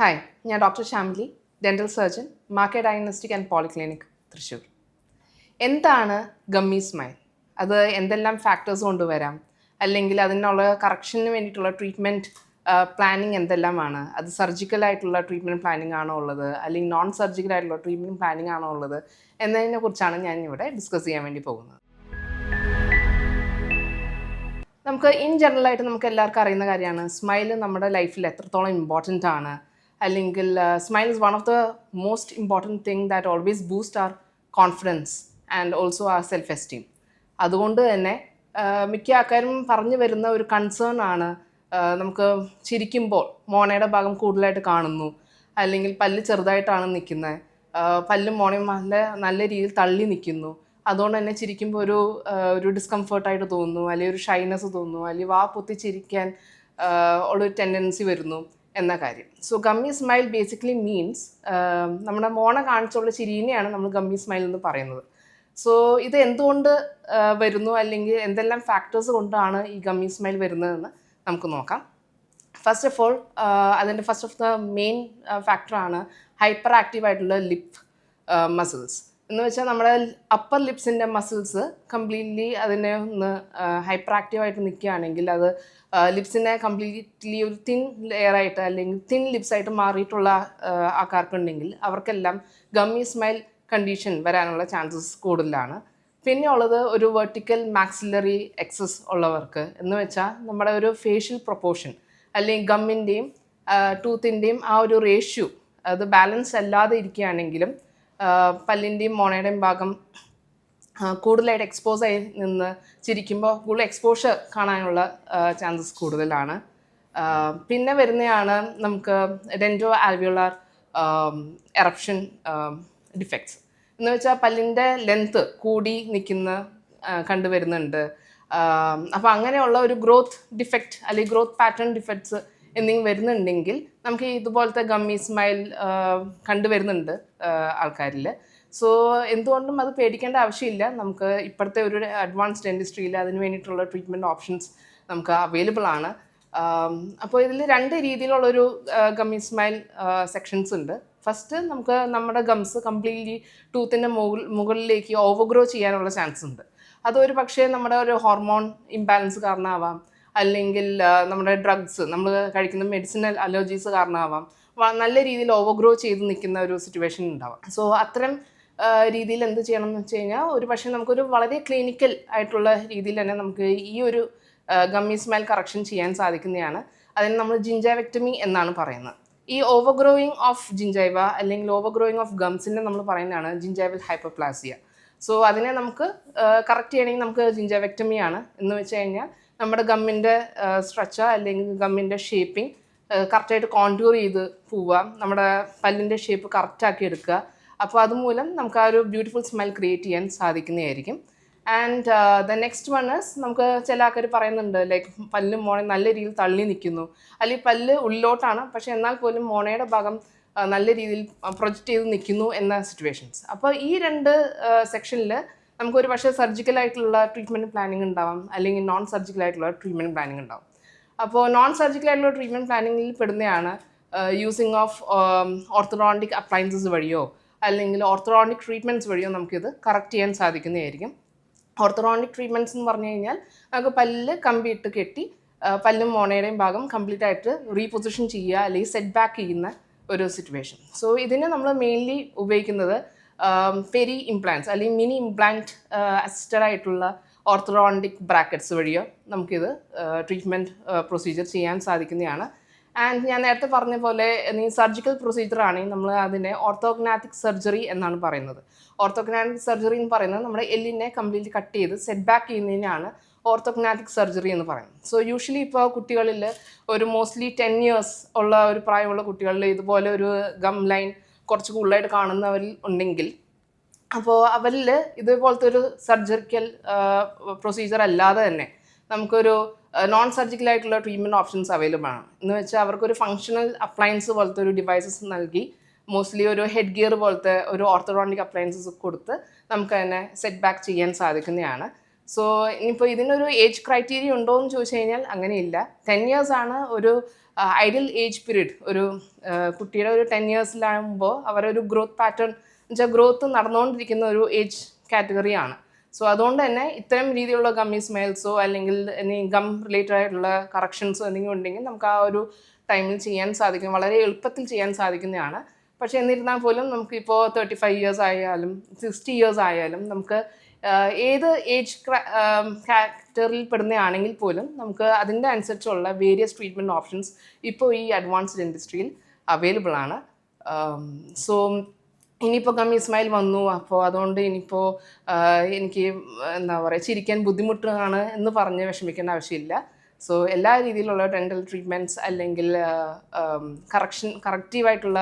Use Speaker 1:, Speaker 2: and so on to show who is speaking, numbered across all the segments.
Speaker 1: Hi ഞാൻ doctor Shamili dental surgeon market diagnostic and polyclinic Thrissur. എന്താണ് gummy smile അത് എന്തെല്ലാം ഫാക്ടേഴ്സ് കൊണ്ടുവരാം? അല്ലെങ്കിൽ അതിനുള്ള കറക്ഷന് വേണ്ടിയിട്ടുള്ള ട്രീറ്റ്മെന്റ് പ്ലാനിങ് എന്തെല്ലാമാണ്? അത് സർജിക്കൽ ആയിട്ടുള്ള ട്രീറ്റ്മെന്റ് പ്ലാനിങ് ആണോ ഉള്ളത്? അല്ലെങ്കിൽ നോൺ സർജിക്കൽ ആയിട്ടുള്ള ട്രീറ്റ്മെന്റ് പ്ലാനിങ് ആണോ ഉള്ളത്? എന്നതിനെ കുറിച്ചാണ് ഞാൻ ഇവിടെ ഡിസ്കസ് ചെയ്യാൻ വേണ്ടി പോകുന്നത്. നമുക്ക് ഇൻ ജനറൽ ആയിട്ട് നമുക്ക് എല്ലാവർക്കും അറിയുന്ന കാര്യമാണ്. സ്മൈൽ നമ്മുടെ ലൈഫിൽ എത്രത്തോളം ഇമ്പോർട്ടന്റ് ആണ്? അല്ലെങ്കിൽ smile is one of the most important thing that always boost our confidence and also our self esteem അതുകൊണ്ട് തന്നെ മിക്ക ആൾക്കാരും പറഞ്ഞു വരുന്ന ഒരു കൺസേൺ ആണ് നമുക്ക് ചിരിക്കുമ്പോൾ മോണയുടെ ഭാഗം കൂടുതലായിട്ട് കാണുന്നു അല്ലെങ്കിൽ പല്ല് ചെറുതായിട്ടാണ് നിൽക്കുന്നത് പല്ലും മോണയും നല്ല നല്ല രീതിയിൽ തള്ളി നിൽക്കുന്നു. അതുകൊണ്ട് തന്നെ ചിരിക്കുമ്പോൾ ഒരു ഒരു ഡിസ്കംഫേർട്ടായിട്ട് തോന്നുന്നു അല്ലെങ്കിൽ ഒരു ഷൈനസ് തോന്നുന്നു അല്ലെങ്കിൽ വാ പൊത്തി ചിരിക്കാൻ ഉള്ളൊരു ടെൻഡൻസി വരുന്നു. എന്ന കാര്യം. So gummy smile basically means നമ്മുടെ മോണ കാണിച്ചുള്ള ചിരിനെയാണ് നമ്മൾ ഗമ്മി സ്മൈൽ എന്ന് പറയുന്നത്. സോ ഇത് എന്തുകൊണ്ട് വരുന്നു? അല്ലെങ്കിൽ എന്തെല്ലാം ഫാക്ടേഴ്സ് കൊണ്ടാണ് ഈ ഗമ്മി സ്മൈൽ വരുന്നതെന്ന് നമുക്ക് നോക്കാം. ഫസ്റ്റ് ഓഫ് ഓൾ അതിന്റെ ഫസ്റ്റ് ഓഫ് ദ മെയിൻ ഫാക്ടറാണ് ഹൈപ്പർ ആക്റ്റീവ് ആയിട്ടുള്ള ലിപ് മസിൽസ് എന്ന് വെച്ചാൽ നമ്മുടെ അപ്പർ ലിപ്സിന്റെ മസിൽസ് കംപ്ലീറ്റ്ലി അതിനെ ഒന്ന് ഹൈപ്പർ ആക്റ്റീവായിട്ട് നിൽക്കുകയാണെങ്കിൽ അത് ലിപ്സിനെ കംപ്ലീറ്റ്ലി ഒരു തിൻ ലെയറായിട്ട് അല്ലെങ്കിൽ തിൻ ലിപ്സായിട്ട് മാറിയിട്ടുള്ള ആൾക്കാർക്കുണ്ടെങ്കിൽ അവർക്കെല്ലാം ഗമ്മി സ്മൈൽ കണ്ടീഷൻ വരാനുള്ള ചാൻസസ് കൂടുതലാണ്. പിന്നെ ഉള്ളത് ഒരു വെർട്ടിക്കൽ മാക്സിലറി എക്സസ് ഉള്ളവർക്ക് എന്ന് വെച്ചാൽ നമ്മുടെ ഒരു ഫേഷ്യൽ പ്രൊപ്പോർഷൻ അല്ലെങ്കിൽ ഗമ്മിന്റെയും ടൂത്തിന്റെയും ആ ഒരു റേഷ്യോ അത് ബാലൻസ് അല്ലാതെ ഇരിക്കുകയാണെങ്കിലും പല്ലിന്റെയും മോണയുടെയും ഭാഗം കൂടുതലായിട്ട് എക്സ്പോസ് ആയി നിന്ന് ചിരിക്കുമ്പോൾ കൂടുതൽ എക്സ്പോഷർ കാണാനുള്ള ചാൻസസ് കൂടുതലാണ്. പിന്നെ വരുന്നതാണ് നമുക്ക് ഡെൻഡോ ആൽവിയോളാർ എറപ്ഷൻ ഡിഫക്ട്സ് എന്ന് വെച്ചാൽ പല്ലിന്റെ ലെങ്ത്ത് കൂടി നിൽക്കുന്ന കണ്ടുവരുന്നുണ്ട്. അപ്പോൾ അങ്ങനെയുള്ള ഒരു ഗ്രോത്ത് ഡിഫക്റ്റ് അല്ലെങ്കിൽ ഗ്രോത്ത് പാറ്റേൺ ഡിഫക്ട്സ് എന്തെങ്കിലും വരുന്നുണ്ടെങ്കിൽ നമുക്ക് ഇതുപോലത്തെ ഗമ്മി സ്മൈൽ കണ്ടുവരുന്നുണ്ട് ആൾക്കാരിൽ. സോ എന്തുകൊണ്ടും അത് പേടിക്കേണ്ട ആവശ്യമില്ല. നമുക്ക് ഇപ്പോഴത്തെ ഒരു അഡ്വാൻസ് ഡെന്റിസ്ട്രിയിൽ അതിന് വേണ്ടിയിട്ടുള്ള ട്രീറ്റ്മെന്റ് ഓപ്ഷൻസ് നമുക്ക് അവൈലബിൾ ആണ്. അപ്പോൾ ഇതിൽ രണ്ട് രീതിയിലുള്ളൊരു ഗമ്മി സ്മൈൽ സെക്ഷൻസ് ഉണ്ട്. ഫസ്റ്റ് നമുക്ക് നമ്മുടെ ഗംസ് കംപ്ലീറ്റ്ലി ടൂത്തിന്റെ മുകൾ മുകളിലേക്ക് ഓവർഗ്രോ ചെയ്യാനുള്ള ചാൻസ് ഉണ്ട്. അതൊരു പക്ഷേ നമ്മുടെ ഒരു ഹോർമോൺ ഇംബാലൻസ് കാരണമാവാം. അല്ലെങ്കിൽ നമ്മുടെ ഡ്രഗ്സ് നമ്മൾ കഴിക്കുന്ന മെഡിസിനൽ അലർജീസ് കാരണമാവാം. നല്ല രീതിയിൽ ഓവർഗ്രോ ചെയ്ത് നിൽക്കുന്ന ഒരു സിറ്റുവേഷൻ ഉണ്ടാവാം. സോ അത്തരം രീതിയിൽ എന്ത് ചെയ്യണം എന്ന് വെച്ച് കഴിഞ്ഞാൽ ഒരു പക്ഷേ നമുക്കൊരു വളരെ ക്ലിനിക്കൽ ആയിട്ടുള്ള രീതിയിൽ തന്നെ നമുക്ക് ഈ ഒരു ഗമ്മി സ്മെൽ കറക്ഷൻ ചെയ്യാൻ സാധിക്കുന്നതാണ്. അതിന് നമ്മൾ ജിഞ്ചാവെക്ടമി എന്നാണ് പറയുന്നത്. ഈ ഓവർ ഗ്രോയിങ് ഓഫ് ജിഞ്ചൈവ അല്ലെങ്കിൽ ഓവർ ഗ്രോയിങ് ഓഫ് ഗംസിനെ നമ്മൾ പറയുന്നതാണ് ജിഞ്ചൈവൽ ഹൈപ്പർപ്ലാസിയ സോ അതിനെ നമുക്ക് കറക്റ്റ് ചെയ്യണമെങ്കിൽ നമുക്ക് ജിഞ്ചാവെക്ടമിയാണ് എന്ന് വെച്ച് കഴിഞ്ഞാൽ നമ്മുടെ ഗമ്മിന്റെ സ്ട്രക്ചർ അല്ലെങ്കിൽ ഗമ്മിന്റെ ഷേപ്പിംഗ് കറക്റ്റായിട്ട് കോൺട്യൂർ ചെയ്ത് പോവുക. നമ്മുടെ പല്ലിന്റെ ഷേപ്പ് കറക്റ്റാക്കി എടുക്കുക. അപ്പോൾ അതുമൂലം നമുക്ക് ആ ഒരു ബ്യൂട്ടിഫുൾ സ്മെൽ ക്രിയേറ്റ് ചെയ്യാൻ സാധിക്കുന്നതായിരിക്കും. ആൻഡ് ദ നെക്സ്റ്റ് വൺ നമുക്ക് ചില ആൾക്കാർ പറയുന്നുണ്ട് ലൈക്ക് പല്ല് മോണെ നല്ല രീതിയിൽ തള്ളി നിൽക്കുന്നു. അല്ലെങ്കിൽ പല്ല് ഉള്ളിലോട്ടാണ് പക്ഷേ എന്നാൽ പോലും മോണയുടെ ഭാഗം നല്ല രീതിയിൽ പ്രൊജക്റ്റ് ചെയ്ത് നിൽക്കുന്നു എന്ന സിറ്റുവേഷൻസ് അപ്പോൾ ഈ രണ്ട് സെക്ഷനിൽ നമുക്കൊരു പക്ഷേ സർജിക്കൽ ആയിട്ടുള്ള ട്രീറ്റ്മെന്റ് പ്ലാനിങ് ഉണ്ടാവാം. അല്ലെങ്കിൽ നോൺ സർജിക്കൽ ആയിട്ടുള്ള ട്രീറ്റ്മെന്റ് പ്ലാനിങ് ഉണ്ടാവും. അപ്പോൾ നോൺ സർജിക്കൽ ആയിട്ടുള്ള ട്രീറ്റ്മെന്റ് പ്ലാനിങ്ങിൽ പെടുന്നതാണ് യൂസിങ് ഓഫ് ഓർത്തഡോണ്ടിക് അപ്ലയൻസസ് വഴിയോ അല്ലെങ്കിൽ ഓർത്തഡോണ്ടിക് ട്രീറ്റ്മെന്റ്സ് വഴിയോ നമുക്കിത് കറക്റ്റ് ചെയ്യാൻ സാധിക്കുന്നതായിരിക്കും. ഓർത്തഡോണ്ടിക് ട്രീറ്റ്മെന്റ്സ് എന്ന് പറഞ്ഞു കഴിഞ്ഞാൽ നമുക്ക് പല്ല് കമ്പി ഇട്ട് കെട്ടി പല്ലും മോണയുടെയും ഭാഗം കംപ്ലീറ്റ് ആയിട്ട് റീപൊസിഷൻ ചെയ്യുക അല്ലെങ്കിൽ സെറ്റ് ബാക്ക് ചെയ്യുന്ന ഒരു സിറ്റുവേഷൻ സോ ഇതിന് നമ്മൾ മെയിൻലി ഉപയോഗിക്കുന്നത് പെരി ഇംപ്ലാന്റ്സ് അല്ലെങ്കിൽ മിനി ഇംപ്ലാന്റ് അസിസ്റ്റഡ് ആയിട്ടുള്ള ഓർത്തഡോണ്ടിക് ബ്രാക്കറ്റ്സ് വഴിയോ നമുക്കിത് ട്രീറ്റ്മെന്റ് പ്രൊസീജിയർ ചെയ്യാൻ സാധിക്കുന്നതാണ്. ആൻഡ് ഞാൻ നേരത്തെ പറഞ്ഞ പോലെ നീ സർജിക്കൽ പ്രൊസീജിയർ ആണെങ്കിൽ നമ്മൾ അതിനെ ഓർത്തോഗ്നാറ്റിക് സർജറി എന്നാണ് പറയുന്നത്. ഓർത്തോഗ്നാറ്റിക് സർജറി എന്ന് പറയുന്നത് നമ്മുടെ എല്ലിനെ കംപ്ലീറ്റ്ലി കട്ട് ചെയ്ത് സെറ്റ് ബാക്ക് ചെയ്യുന്നതിനാണ് ഓർത്തോഗ്നാറ്റിക് സർജറി എന്ന് പറയുന്നത്. സോ യൂഷ്വലി ഇപ്പോൾ കുട്ടികളിൽ ഒരു മോസ്റ്റ്ലി ടെൻ ഇയേഴ്സ് ഉള്ള ഒരു പ്രായമുള്ള കുട്ടികളിൽ ഇതുപോലെ ഒരു ഗം ലൈൻ കുറച്ച് കൂടുതലായിട്ട് കാണുന്നവരിൽ ഉണ്ടെങ്കിൽ അപ്പോൾ അവരിൽ ഇതുപോലത്തെ ഒരു സർജറിക്കൽ പ്രൊസീജിയർ അല്ലാതെ തന്നെ നമുക്കൊരു നോൺ സർജിക്കൽ ആയിട്ടുള്ള ട്രീറ്റ്മെന്റ് ഓപ്ഷൻസ് അവൈലബിൾ ആണ്. എന്ന് വെച്ചാൽ അവർക്കൊരു ഫങ്ഷണൽ അപ്ലയൻസ് പോലത്തെ ഒരു ഡിവൈസസ് നൽകി മോസ്റ്റ്ലി ഒരു ഹെഡ് ഗിയർ പോലത്തെ ഒരു ഓർത്തഡോണിക് അപ്ലയൻസസ് കൊടുത്ത് നമുക്ക് അതിനെ സെറ്റ് ബാക്ക് ചെയ്യാൻ സാധിക്കുന്നതാണ്. സോ ഇനിയിപ്പോൾ ഇതിനൊരു ഏജ് ക്രൈറ്റീരിയ ഉണ്ടോ എന്ന് ചോദിച്ചു കഴിഞ്ഞാൽ അങ്ങനെയില്ല. ടെൻ ഇയേഴ്സ് ആണ് ഒരു ഐഡിയൽ ഏജ് പീരീഡ് ഒരു കുട്ടിയുടെ ഒരു ടെൻ ഇയേഴ്സിലാകുമ്പോൾ അവരൊരു ഗ്രോത്ത് പാറ്റേൺ എന്നുവെച്ചാൽ ഗ്രോത്ത് നടന്നുകൊണ്ടിരിക്കുന്ന ഒരു ഏജ് കാറ്റഗറിയാണ് സോ അതുകൊണ്ട് തന്നെ ഇത്തരം രീതിയിലുള്ള ഗമ്മി സ്മെൽസോ അല്ലെങ്കിൽ ഗം റിലേറ്റഡ് ആയിട്ടുള്ള കറക്ഷൻസോ എന്തെങ്കിലും ഉണ്ടെങ്കിൽ നമുക്ക് ആ ഒരു ടൈമിൽ ചെയ്യാൻ സാധിക്കും. വളരെ എളുപ്പത്തിൽ ചെയ്യാൻ സാധിക്കുന്നതാണ്. പക്ഷേ എന്നിരുന്നാൽ പോലും നമുക്കിപ്പോൾ തേർട്ടി ഫൈവ് ഇയേഴ്സ് ആയാലും സിക്സ്റ്റി ഇയേഴ്സ് ആയാലും നമുക്ക് ഏത് ഏജ് കാറ്റഗറിയിൽ പെടുന്നതാണെങ്കിൽ പോലും നമുക്ക് അതിന്റെ അനുസരിച്ചുള്ള വേരിയസ് ട്രീറ്റ്മെന്റ് ഓപ്ഷൻസ് ഇപ്പോൾ ഈ അഡ്വാൻസ്ഡ് ഇൻഡസ്ട്രിയിൽ അവൈലബിൾ ആണ്. സോ ഇനിയിപ്പോൾ കമ്മി ഇസ്മായിൽ വന്നു അപ്പോൾ അതുകൊണ്ട് ഇനിയിപ്പോൾ എനിക്ക് എന്താ പറയുക ചിരിക്കാൻ ബുദ്ധിമുട്ടാണ് എന്ന് പറഞ്ഞ് വിഷമിക്കേണ്ട ആവശ്യമില്ല. സോ എല്ലാ രീതിയിലുള്ള ഡെന്റൽ ട്രീറ്റ്മെന്റ്സ് അല്ലെങ്കിൽ കറക്ഷൻ കറക്റ്റീവായിട്ടുള്ള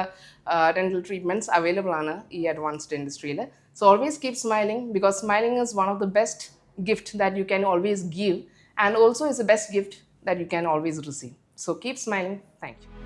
Speaker 1: ഡെന്റൽ ട്രീറ്റ്മെന്റ്സ് അവൈലബിൾ ആണ് ഈ അഡ്വാൻസ്ഡ് ഇൻഡസ്ട്രിയിൽ so always keep smiling because smiling is one of the best gift that you can always give and also is the best gift that you can always receive so keep smiling thank you.